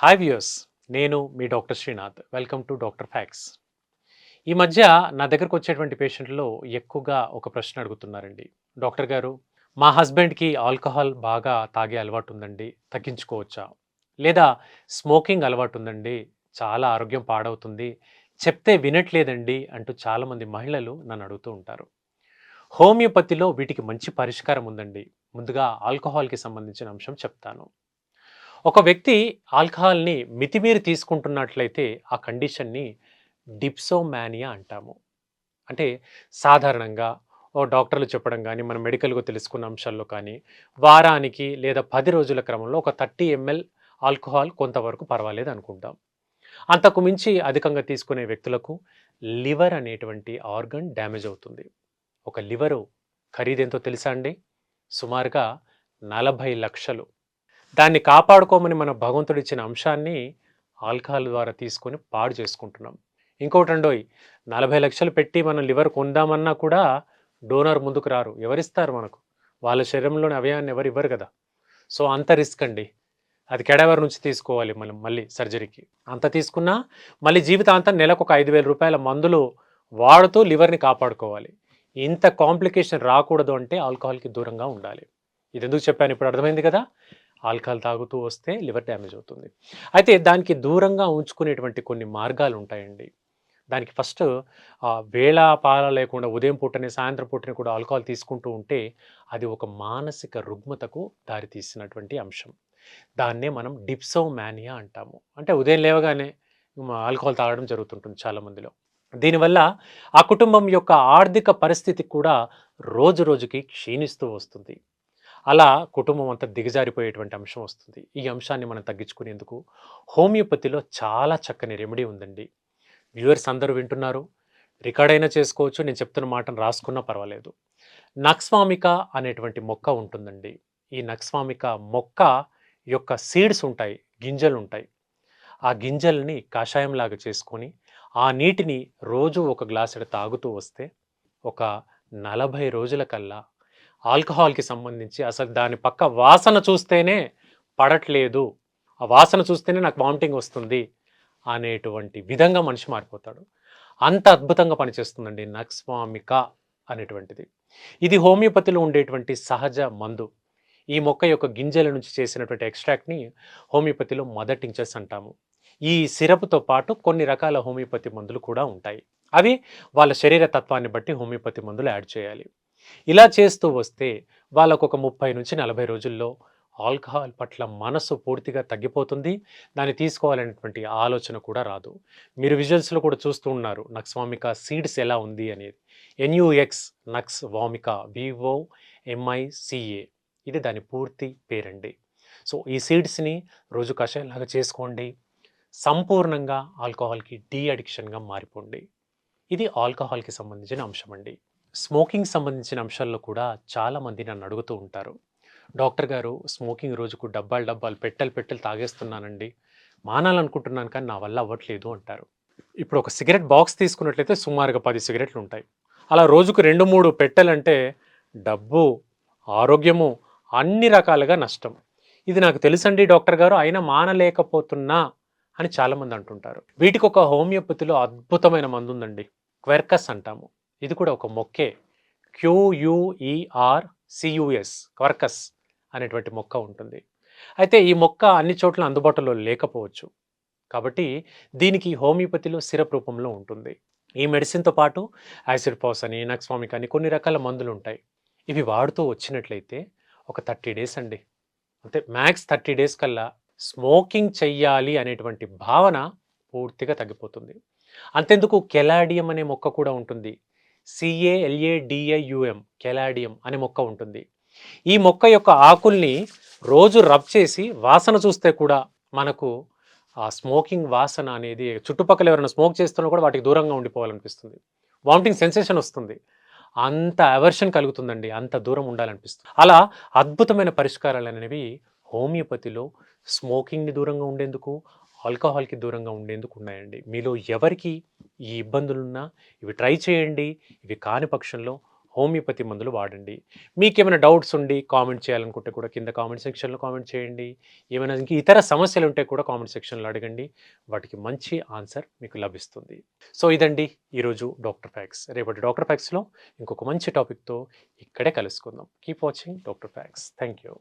Hi viewers నేను మీ doctor Srinath. Welcome to doctor facts ఈ మధ్య నా దగ్గరకు వచ్చేటువంటి పేషెంట్లో ఎక్కువగా ఒక ప్రశ్న అడుగుతున్నారండి. డాక్టర్ గారు మా హస్బెండ్కి ఆల్కహాల్ బాగా తాగే అలవాటు ఉందండి తగ్గించుకోవచ్చా? లేదా స్మోకింగ్ అలవాటు ఉందండి చాలా ఆరోగ్యం పాడవుతుంది చెప్తే వినట్లేదండి అంటూ చాలామంది మహిళలు నన్ను అడుగుతూ ఉంటారు. హోమియోపతిలో వీటికి మంచి పరిష్కారం ఉందండి. ముందుగా ఆల్కహాల్కి సంబంధించిన అంశం చెప్తాను. ఒక వ్యక్తి ఆల్కహాల్ని మితిమీరి తీసుకుంటున్నట్లయితే ఆ కండిషన్ని డిప్సోమానియా అంటాము. అంటే సాధారణంగా ఓ డాక్టర్లు చెప్పడం కానీ మన మెడికల్గా తెలుసుకున్న అంశాల్లో కానీ వారానికి లేదా పది రోజుల క్రమంలో ఒక థర్టీ ఎంఎల్ ఆల్కహాల్ కొంతవరకు పర్వాలేదు అనుకుంటాం. అంతకు మించి అధికంగా తీసుకునే వ్యక్తులకు లివర్ అనేటువంటి ఆర్గన్ డ్యామేజ్ అవుతుంది. ఒక లివరు ఖరీదెంతో తెలుసా అండి? సుమారుగా నలభై లక్షలు. దాన్ని కాపాడుకోమని మన భగవంతుడు ఇచ్చిన అంశాన్ని ఆల్కహాల్ ద్వారా తీసుకొని పాడు చేసుకుంటున్నాం. ఇంకోటి అండోయ్ నలభై లక్షలు పెట్టి మనం లివర్ కొందామన్నా కూడా డోనర్ ముందుకు రారు. ఎవరిస్తారు మనకు? వాళ్ళ శరీరంలోని అవయాన్ని ఎవరు ఇవ్వరు కదా. సో అంత రిస్క్ అండి. అది కెడవర్ నుంచి తీసుకోవాలి మనం మళ్ళీ సర్జరీకి. అంత తీసుకున్నా మళ్ళీ జీవితాంతం నెలకు ఒక ఐదు వేల రూపాయల మందులు వాడుతూ లివర్ని కాపాడుకోవాలి. ఇంత కాంప్లికేషన్ రాకూడదు అంటే ఆల్కహాల్కి దూరంగా ఉండాలి. ఇది ఎందుకు చెప్పాను? ఇప్పుడు అర్థమైంది కదా? ఆల్కహాల్ తాగుతూ వస్తే లివర్ డ్యామేజ్ అవుతుంది. అయితే దానికి దూరంగా ఉంచుకునేటువంటి కొన్ని మార్గాలు ఉంటాయండి దానికి ఫస్ట్ వేళ పాల లేకుండా ఉదయం పూటనే సాయంత్రం పూటనే కూడా ఆల్కహాల్ తీసుకుంటూ ఉంటే అది ఒక మానసిక రుగ్మతకు దారితీసినటువంటి అంశం. దాన్నే మనం డిప్సోమానియా అంటాము. అంటే ఉదయం లేవగానే ఆల్కహాల్ తాగడం జరుగుతుంటుంది చాలామందిలో. దీనివల్ల ఆ కుటుంబం యొక్క ఆర్థిక పరిస్థితి కూడా రోజు రోజుకి క్షీణిస్తూ వస్తుంది. అలా కుటుంబం అంతా దిగజారిపోయేటువంటి అంశం వస్తుంది. ఈ అంశాన్ని మనం తగ్గించుకునేందుకు హోమియోపతిలో చాలా చక్కని రెమెడీ ఉందండి. వ్యూవర్స్ అందరూ వింటున్నారు. రికార్డ్ అయినా చేసుకోవచ్చు. నేను చెప్తున్న మాటను రాసుకున్నా పర్వాలేదు. నక్స్వామిక అనేటువంటి మొక్క ఉంటుందండి. ఈ నక్స్వామిక మొక్క యొక్క సీడ్స్ ఉంటాయి గింజలు ఉంటాయి. ఆ గింజల్ని కషాయంలాగా చేసుకొని ఆ నీటిని రోజు ఒక గ్లాసుడు తాగుతూ వస్తే ఒక నలభై రోజుల కల్లా ఆల్కహాల్కి సంబంధించి అసలు దాని పక్క వాసన చూస్తేనే పడట్లేదు. ఆ వాసన చూస్తేనే నాకు వామిటింగ్ వస్తుంది అనేటువంటి విధంగా మనిషి మారిపోతాడు. అంత అద్భుతంగా పనిచేస్తుందండి నక్స్వామిక అనేటువంటిది. ఇది హోమియోపతిలో ఉండేటువంటి సహజ మందు. ఈ మొక్క యొక్క గింజల నుంచి చేసినటువంటి ఎక్స్ట్రాక్ట్ని హోమియోపతిలో మదర్ టించర్స్ అంటాము. ఈ సిరప్తో పాటు కొన్ని రకాల హోమియోపతి మందులు కూడా ఉంటాయి. అవి వాళ్ళ శరీర తత్వాన్ని బట్టి హోమియోపతి మందులు యాడ్ చేయాలి. ఇలా చేస్తూ వస్తే వాళ్ళకు ఒక ముప్పై నుంచి నలభై రోజుల్లో ఆల్కహాల్ పట్ల మనసు పూర్తిగా తగ్గిపోతుంది. దాన్ని తీసుకోవాలనేటువంటి ఆలోచన కూడా రాదు. మీరు విజువల్స్లో కూడా చూస్తూ ఉన్నారు నక్స్వామిక సీడ్స్ ఎలా ఉంది అనేది. ఎన్యుఎక్స్ నక్స్ వామిక వివో ఎంఐసిఏ ఇది దాని పూర్తి పేరండి. సో ఈ సీడ్స్ని రోజు కషాయంలాగా చేసుకోండి. సంపూర్ణంగా ఆల్కహాల్కి డీ అడిక్షన్గా మారిపోండి. ఇది ఆల్కహాల్కి సంబంధించిన అంశం అండి స్మోకింగ్ సంబంధించిన అంశాల్లో కూడా చాలామంది నన్ను అడుగుతూ ఉంటారు. డాక్టర్ గారు స్మోకింగ్ రోజుకు డబ్బాలు డబ్బాలు పెట్టెలు పెట్టెలు తాగేస్తున్నానండి. మానాలనుకుంటున్నాను కానీ నా వల్ల అవ్వట్లేదు అంటారు. ఇప్పుడు ఒక సిగరెట్ బాక్స్ తీసుకున్నట్లయితే సుమారుగా పది సిగరెట్లు ఉంటాయి. అలా రోజుకు రెండు మూడు పెట్టెలంటే డబ్బు ఆరోగ్యము అన్ని రకాలుగా నష్టం. ఇది నాకు తెలుసండి డాక్టర్ గారు అయినా మానలేకపోతున్నా అని చాలామంది అంటుంటారు. వీటికి ఒక హోమియోపతిలో అద్భుతమైన మందు ఉందండి క్వెర్కస్ అంటాము. ఇది కూడా ఒక మొక్కే. క్యూయుఈఆర్ సియుఎస్ క్వర్కస్ అనేటువంటి మొక్క ఉంటుంది. అయితే ఈ మొక్క అన్ని చోట్ల అందుబాటులో లేకపోవచ్చు. కాబట్టి దీనికి హోమియోపతిలో సిరప్ రూపంలో ఉంటుంది. ఈ మెడిసిన్తో పాటు యాసిడ్ పాస్ అని నక్స్వామిక్ అని కొన్ని రకాల మందులు ఉంటాయి. ఇవి వాడుతూ వచ్చినట్లయితే ఒక థర్టీ డేస్ అండి. అంటే మ్యాక్స్ థర్టీ డేస్ కల్లా స్మోకింగ్ చెయ్యాలి అనేటువంటి భావన పూర్తిగా తగ్గిపోతుంది. అంతెందుకు కెలాడియం అనే మొక్క కూడా ఉంటుంది. సిఏఎల్ఏడిఐయుఎం కెలాడియం అనే మొక్క ఉంటుంది. ఈ మొక్క యొక్క ఆకుల్ని రోజు రబ్ చేసి వాసన చూస్తే కూడా మనకు ఆ స్మోకింగ్ వాసన అనేది చుట్టుపక్కల ఎవరైనా స్మోక్ చేస్తున్నా కూడా వాటికి దూరంగా ఉండిపోవాలనిపిస్తుంది. వామిటింగ్ సెన్సేషన్ వస్తుంది. అంత అవర్షన్ కలుగుతుందండి. అంత దూరం ఉండాలనిపిస్తుంది. అలా అద్భుతమైన పరిష్కారాలు అనేవి హోమియోపతిలో స్మోకింగ్ని దూరంగా ఉండేందుకు ఆల్కహాల్కి దూరంగా ఉండేందుకు ఉన్నాయండి. మీలో ఎవరికి ఈ ఇబ్బందులున్నా ఇవి ట్రై చేయండి. ఇవి కాని పక్షంలో హోమియోపతి మందులు వాడండి. మీకేమైనా డౌట్స్ ఉండి కామెంట్ చేయాలనుకుంటే కూడా కింద కామెంట్ సెక్షన్లో కామెంట్ చేయండి. ఏమైనా ఇంక ఇతర సమస్యలు ఉంటే కూడా కామెంట్ సెక్షన్లో అడగండి. వాటికి మంచి ఆన్సర్ మీకు లభిస్తుంది. సో ఇదండి ఈరోజు డాక్టర్ ఫ్యాక్స్. రేపటి డాక్టర్ ఫ్యాక్స్లో ఇంకొక మంచి టాపిక్తో ఇక్కడే కలుసుకుందాం. Keep watching doctor facts. Thank you